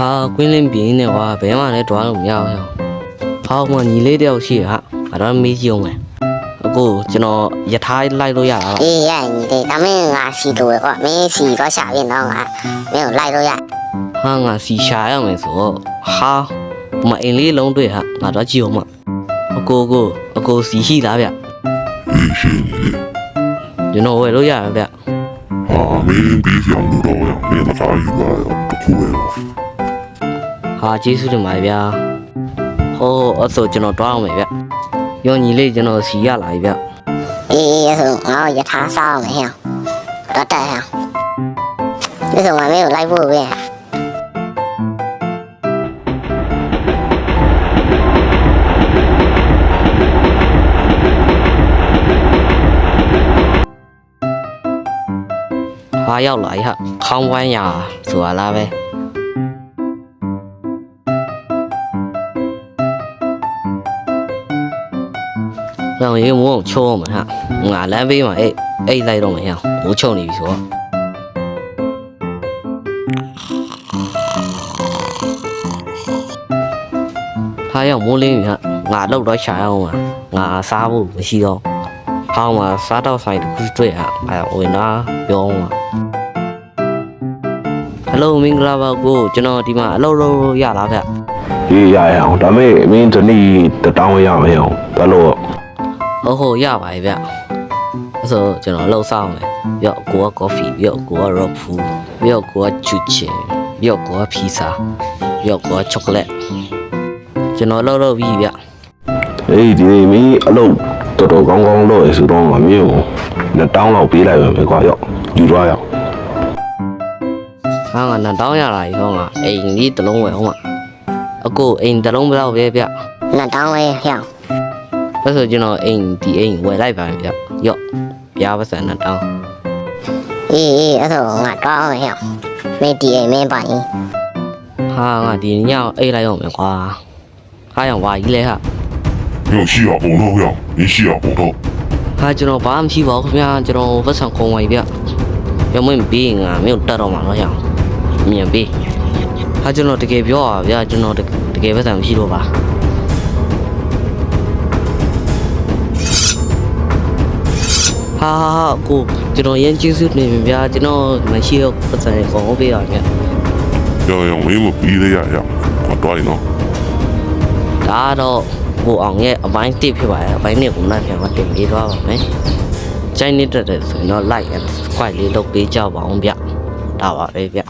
ဟာကွင်းလင်းပြင်းနေကွာဘယ်မှလည်းတွားလို့မရဘူးဟောင်းမညီလေးတယောက်ရှိဟာအဲ့တော့မေးကြည့်အောင်မယ်အခုကျွန်တော်ယထာလိုက်လို့ရတာလားအေးရရင်ညီလေးဒါမင်းငါစီလိုကွာမင်းစီတော့ရှာပြင်တော့ငါမင်းကိုလိုက်လို့ရဟာငါစီရှာရမယ်ဆိုတော့ဟာဒီမအိမ်လေးလုံးတွေ့ဟာငါတော့ကြည့်အောင်မအကိုကိုအကိုစီရှိလားဗျအေးရှင်ကြီးကျွန်တော်ဝယ်လို့ရပါဗျဟာမင်းပြီးဆောင်လို့တော့ရမင်းသားယူလာတော့တခုပဲပါ ဟာကျေးဇူးတင်ပါတယ်ဗျာဟိုအဲ့ဆိုကျွန်တော်တွားအောင်မယ်ဗျရောညီလေးကျွန်တော်စီရလာပြီဗျအေးအေးအဲ့ဆိုငါ့ကိုယထာစားအောင်မယ်ဟဲ့တော့တက်ဟဲ့ဒီဆိုငါမင်းကိုလိုက်ဖို့ပဲဟာရောက်လာပြီဟာခေါင်းဝမ်းရာဆိုတာလားပဲ တော့ရေမိုးချိုးအောင်မဟာငါလမ်းပေးမှာအေးအိတ်လိုက်တော့မယ်ဟဲ့မိုးချုံနေပြီဆိုတော့ဟာရောက်မိုးလင်းပြီဟာငါတော့တော့ရှာရအောင်ပါငါစားဖို့မရှိတော့ဟောင်းမှာစားတော့ဆိုင်တစ်ခုတွေ့ဟာအဲဝင်လာပြောအောင်ပါဟယ်လိုမင်္ဂလာပါကိုကျွန်တော်ဒီမှာအလုပ်လုပ်လို့ရလားဗျအေးရရအောင်ဒါပေမဲ့မင်းဒီနေ့တတောင်းရမယ်အောင်ဒါလို့ ဟုတ်ဟုတ်ရပါပြီဗျအဲ့ဆိုကျွန်တော်လှုပ်ဆောင်မယ်ပြီးတော့ကိုကကော်ဖီပြီးတော့ကိုကရော့ဖူပြီးတော့ကိုကချူချင်ပြီးတော့ကိုကဖီစာပြီးတော့ကိုကချောကလက်ကျွန်တော်လှုပ်လို့ပြီဗျအေးဒီနေ့မင်းအလုပ်တော်တော်ကောင်းကောင်းလုပ်ရဆိုတော့မင်းကိုနှစ်တောင်းလောက်ပေးလိုက်မယ်ကွာရောက်ယူသွားရအောင်ဟာငါနှစ်တောင်းရလာပြီဟောငါအိမ်လေးတစ်လုံးဝယ်ဟောမှာအကိုအိမ်တစ်လုံးဘယ်လောက်ပဲဗျနှစ်တောင်းပဲဟဲ့ အဲ့ဆိုကျွန်တော်အိမ်ဒီအိမ်ဝယ်လိုက်ပါမယ်ဗျရော့ပြားပါစံနှစ်တောင်း အေးအေးအဲ့ဆိုငါတော့အောင်မယ်ဟဲ့မင်းဒီအိမ်မင်းပိုင် ဟာငါဒီညအိတ်လိုက်အောင်မယ်ကွာဟာရောင်ဝါကြီးလဲဟာ 没有需要补漏药，你需要补漏。 ဟာကျွန်တော်ဘာမှမရှိပါဘူးခင်ဗျာကျွန်တော်ပတ်စံခုံဝိုင်ဗျရုံမင်းပြီးရင်ငါမင်းတို့တတ်တော့မှာတော့ရအောင်မြန်ပြီးဟာကျွန်တော်တကယ်ပြောပါဗျာကျွန်တော်တတကယ်ပတ်စံမရှိတော့ပါ ဟာဟာကိုကျွန်တော်ရန်ကျေးဇူးတင်ပါဗျာကျွန်တော်မရှိတော့ပတ်စံကောင်းပေးပါခင်ဗျရောရောမင်းမပြီးသေးရရမတော်ရင်တော့ဒါတော့ကိုအောင်ရဲ့အပိုင်းတစ်ဖြစ်ပါတယ်အပိုင်းနှစ်ကိုနောက်ပြန်မတင်ပေးသွားပါမယ်ကျိုင်းနေတတ်တယ်ဆိုရင်တော့ like and subscribe လေးလုပ်ပေးကြပါအောင်ဗျဒါပါပဲဗျ